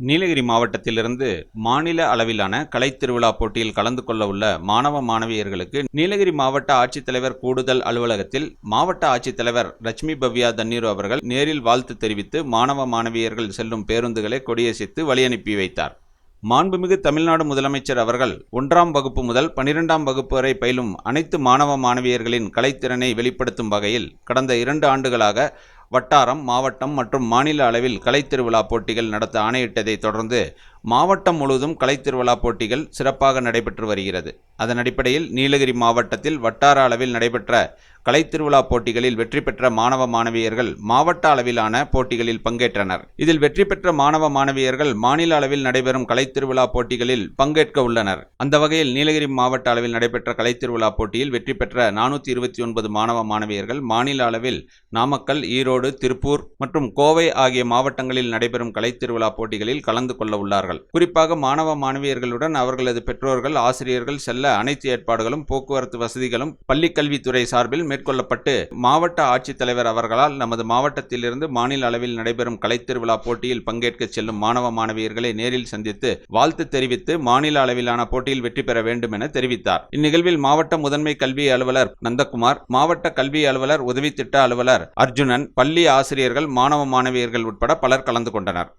நீலகிரி மாவட்டத்திலிருந்து மாநில அளவிலான கலைத்திருவிழா போட்டியில் கலந்து கொள்ள உள்ள மாணவ மாணவியர்களுக்கு நீலகிரி மாவட்ட ஆட்சித்தலைவர் கூடுதல் அலுவலகத்தில் மாவட்ட ஆட்சித்தலைவர் லட்சுமி பவ்யா தண்ணீர் அவர்கள் நேரில் வாழ்த்து தெரிவித்து மாணவ மாணவியர்கள் செல்லும் பேருந்துகளை கொடியசைத்து வழியனுப்பி வைத்தார். மாண்புமிகு தமிழ்நாடு முதலமைச்சர் அவர்கள் ஒன்றாம் வகுப்பு முதல் பனிரெண்டாம் வகுப்பு வரை பயிலும் அனைத்து மாணவ மாணவியர்களின் கலைத்திறனை வெளிப்படுத்தும் வகையில் கடந்த இரண்டு ஆண்டுகளாக வட்டாரம் மாவட்டம் மற்றும் மாநில அளவில் கலைத்திருவிழா போட்டிகள் நடத்த ஆணையிட்டதை தொடர்ந்து மாவட்டம் முழுவதும் கலைத்திருவிழா போட்டிகள் சிறப்பாக நடைபெற்று வருகிறது. அதன் அடிப்படையில் நீலகிரி மாவட்டத்தில் வட்டார அளவில் நடைபெற்ற கலைத்திருவிழா போட்டிகளில் வெற்றி பெற்ற மாணவ மாணவியர்கள் மாவட்ட அளவிலான போட்டிகளில் பங்கேற்றனர். இதில் வெற்றி பெற்ற மாணவ மாணவியர்கள் மாநில அளவில் நடைபெறும் கலைத்திருவிழா போட்டிகளில் பங்கேற்க உள்ளனர். அந்த வகையில் நீலகிரி மாவட்ட அளவில் நடைபெற்ற கலைத்திருவிழா போட்டியில் வெற்றி பெற்ற நானூற்றி இருபத்தி ஒன்பது மாணவ மாணவியர்கள் மாநில அளவில் நாமக்கல் ஈரோடு திருப்பூர் மற்றும் கோவை ஆகிய மாவட்டங்களில் நடைபெறும் கலைத்திருவிழா போட்டிகளில் கலந்து கொள்ள உள்ளார்கள். குறிப்பாக மாணவ மாணவியர்களுடன் அவர்களது பெற்றோர்கள் ஆசிரியர்கள் செல்ல அனைத்து ஏற்பாடுகளும் போக்குவரத்து வசதிகளும் பள்ளிக்கல்வித்துறை சார்பில் மேற்கொள்ளப்பட்டு மாவட்ட ஆட்சித்தலைவர் அவர்களால் நமது மாவட்டத்திலிருந்து மாநில அளவில் நடைபெறும் கலைத்திருவிழா போட்டியில் பங்கேற்க செல்லும் மாணவ மாணவியர்களை நேரில் சந்தித்து வாழ்த்து தெரிவித்து மாநில அளவிலான போட்டியில் வெற்றி பெற வேண்டும் என தெரிவித்தார். இந்நிகழ்வில் மாவட்ட முதன்மை கல்வி அலுவலர் நந்தகுமார் மாவட்ட கல்வி அலுவலர் உதவி திட்ட அலுவலர் அர்ஜுனன் பள்ளி ஆசிரியர்கள் மாணவ மாணவியர்கள் உட்பட பலர் கலந்து கொண்டனர்.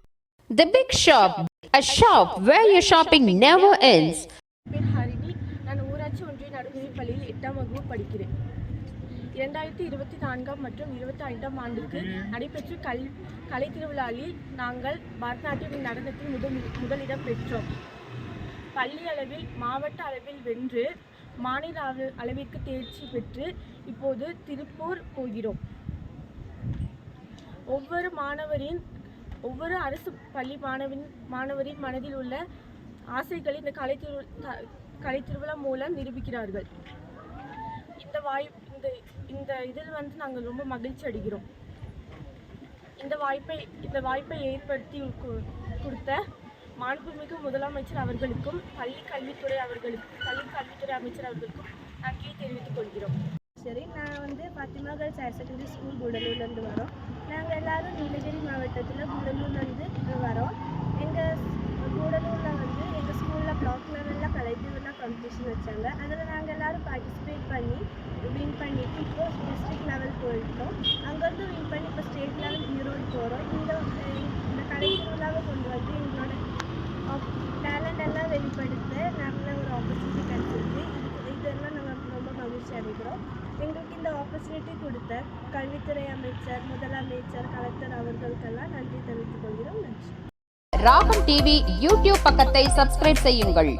The Big Shop, a shop where your shopping never ends. பேர் ஹரிணி நான் ஊராட்சி ஒன்றிய நடுநிலைப் பள்ளியில் எட்டாம் வகுப்பு படிக்கிறேன் இரண்டாயிரத்தி இருபத்தி நான்காம் மற்றும் இருபத்தி ஐந்தாம் ஆண்டுக்கு நடைபெற்ற கல் கலை திருவிழாவில் நாங்கள் பரதநாட்டியம் நடனத்தில் முதல் முதலிடம் பெற்றோம் பள்ளி அளவில் மாவட்ட அளவில் வென்று மாநில அளவு- அளவிற்கு தேர்ச்சி பெற்று இப்போது திருப்பூர் போகிறோம் ஒவ்வொரு மாணவரின் ஒவ்வொரு அரசு பள்ளி மாணவன் மாணவரின் மனதில் உள்ள ஆசைகளை இந்த கலை திரு த- கலை திருவிழா மூலம் நிரூபிக்கிறார்கள். இந்த வாய் இந்த இந்த இதில் வந்து நாங்கள் ரொம்ப மகிழ்ச்சி அடைகிறோம். இந்த வாய்ப்பை இந்த வாய்ப்பை ஏற்படுத்தி கொடுத்த மாண்புமிகு முதலமைச்சர் அவர்களுக்கும் பள்ளி கல்வித்துறை அவர்களுக்கும் பள்ளி கல்வித்துறை அமைச்சர் அவர்களுக்கும் நன்றியை தெரிவித்துக் கொள்கிறோம். சரி நான் வந்து Fathima girls higher secondary school கூடலூர்லேருந்து வரோம். நாங்கள் எல்லாரும் நீலகிரி மாவட்டத்தில் கூடலூர்லேருந்து வரோம். எங்கள் கூடலூரில் வந்து எங்கள் ஸ்கூலில் பிளாக் லெவலில் கலைத்திருவிழா காம்படிஷன் வச்சாங்க. அதில் நாங்கள் எல்லாரும் பார்ட்டிசிபேட் பண்ணி வின் பண்ணிட்டு இப்போ டிஸ்ட்ரிக்ட் லெவல் போயிட்டோம். அங்கேருந்து வின் பண்ணி இப்போ ஸ்டேட் லெவல் ஈரோடு போகிறோம் இந்த இந்த கலைத்திருவிழாவை கொண்டு வந்து எங்களோட டேலண்ட் எல்லாம் வெளிப்படுத்த நல்ல ஒரு ஆப்பர்ச்சுனிட்டி கிடச்சிருக்கு. இது இதெல்லாம் நாங்கள் ரொம்ப மகிழ்ச்சி அடைகிறோம். எங்களுக்கு இந்த ஆப்பர்ச்சுனிட்டி கொடுத்த கல்வித்துறை அமைச்சர் முதலமைச்சர் கலெக்டர் அவர்களுக்கெல்லாம் நன்றி தெரிவித்துக் கொள்கிறோம். நன்றி. ராகம் டிவி யூடியூப் பக்கத்தை சப்ஸ்கிரைப் செய்யுங்கள்.